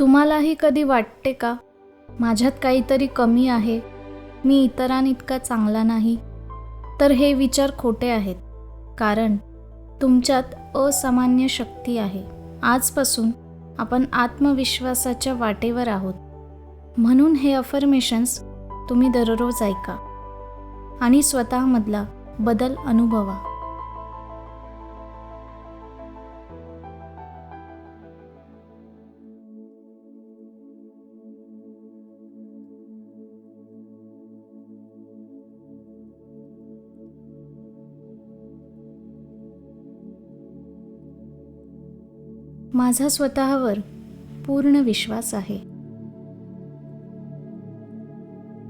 तुम्हालाही कधी वाटते का? माझ्यात काहीतरी कमी आहे. मी इतरांइतका चांगला नाही. तर हे विचार खोटे आहेत. कारण तुमच्यात असामान्य शक्ती आहे. आजपासून आपण आत्मविश्वासाच्या वाटेवर आहोत. म्हणून हे अफर्मेशन्स तुम्ही दररोज ऐका. आणि स्वतःमधला बदल अनुभवा. माझा स्वतःवर पूर्ण विश्वास आहे.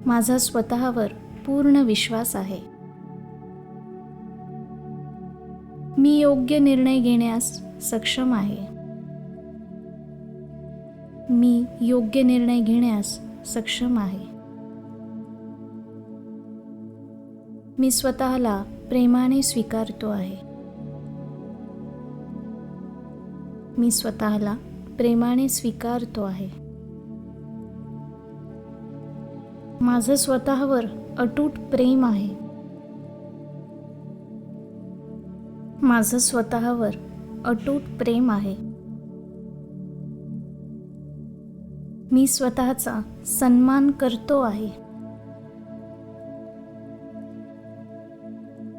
माझा स्वतःवर पूर्ण विश्वास आहे. मी योग्य निर्णय घेण्यास सक्षम आहे. मी योग्य निर्णय घेण्यास सक्षम आहे. मी स्वतःला प्रेमाने स्वीकारतो आहे. मी स्वतःला प्रेमाने स्वीकारतो आहे. माझं स्वतःवर अटूट प्रेम आहे. माझं स्वतःवर अटूट प्रेम आहे. मी स्वतःचा सन्मान करतो आहे.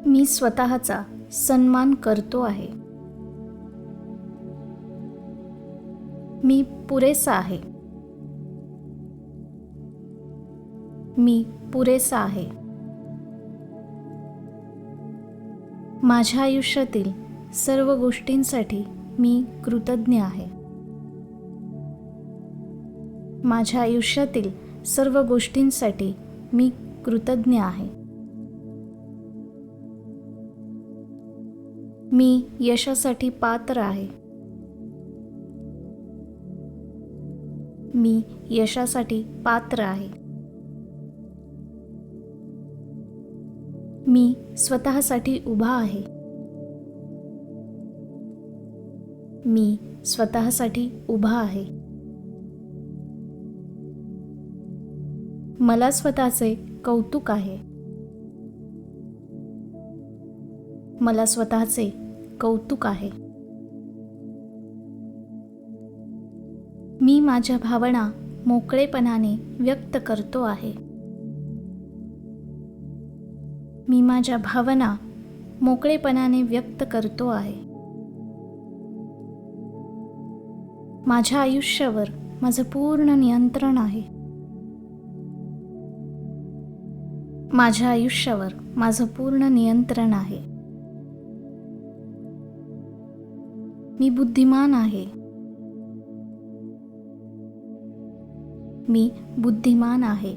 मी स्वतःचा सन्मान करतो आहे. मी पुरेसा आहे. मी पुरेसा आहे. माझ्या आयुष्यातील सर्व गोष्टींसाठी मी कृतज्ञ आहे. माझ्या आयुष्यातील सर्व गोष्टींसाठी मी कृतज्ञ आहे. मी यशासाठी पात्र आहे. मी यशासाठी पात्र आहे. मी स्वतःसाठी उभा आहे. मी स्वतःसाठी उभा आहे. मला स्वतःचे कौतुक आहे. मला स्वतःचे कौतुक आहे. मी माझ्या भावना मोकळेपणाने व्यक्त करतो आहे. मी माझ्या भावना मोकळेपणाने व्यक्त करतो आहे. माझ्या आयुष्यावर माझं पूर्ण नियंत्रण आहे. माझ्या आयुष्यावर माझं पूर्ण नियंत्रण आहे. मी बुद्धिमान आहे. मी बुद्धिमान आहे.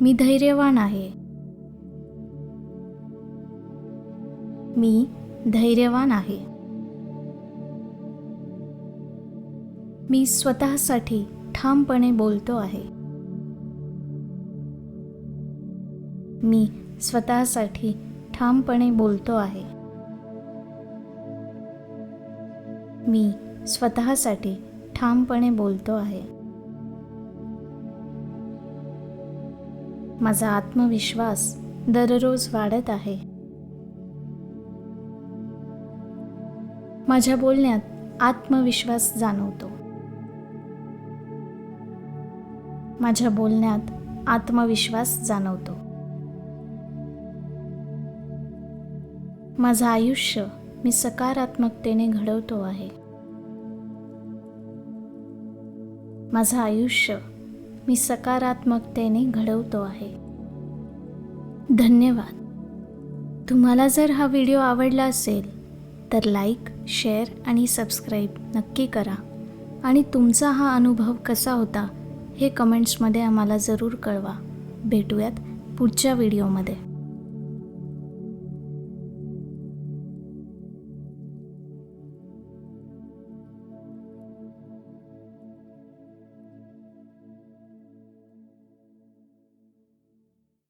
मी धैर्यवान आहे. मी धैर्यवान आहे. मी स्वतःसाठी ठामपणे बोलतो आहे. मी स्वतःसाठी ठामपणे बोलतो आहे. मी स्वतःसाठी ठामपणे बोलतो आहे. माझा आत्मविश्वास दररोज वाढत आहे. माझ्या बोलण्यात आत्मविश्वास जाणवतो. माझ्या बोलण्यात आत्मविश्वास जाणवतो. माझं आयुष्य मी सकारात्मकतेने घडवतो आहे. माझं आयुष्य मी सकारात्मकतेने घडवतो आहे. धन्यवाद. तुम्हाला जर हा व्हिडिओ आवडला असेल तर लाईक शेअर आणि सबस्क्राईब नक्की करा. आणि तुमचा हा अनुभव कसा होता हे कमेंट्समध्ये आम्हाला जरूर कळवा. भेटूयात पुढच्या व्हिडिओमध्ये.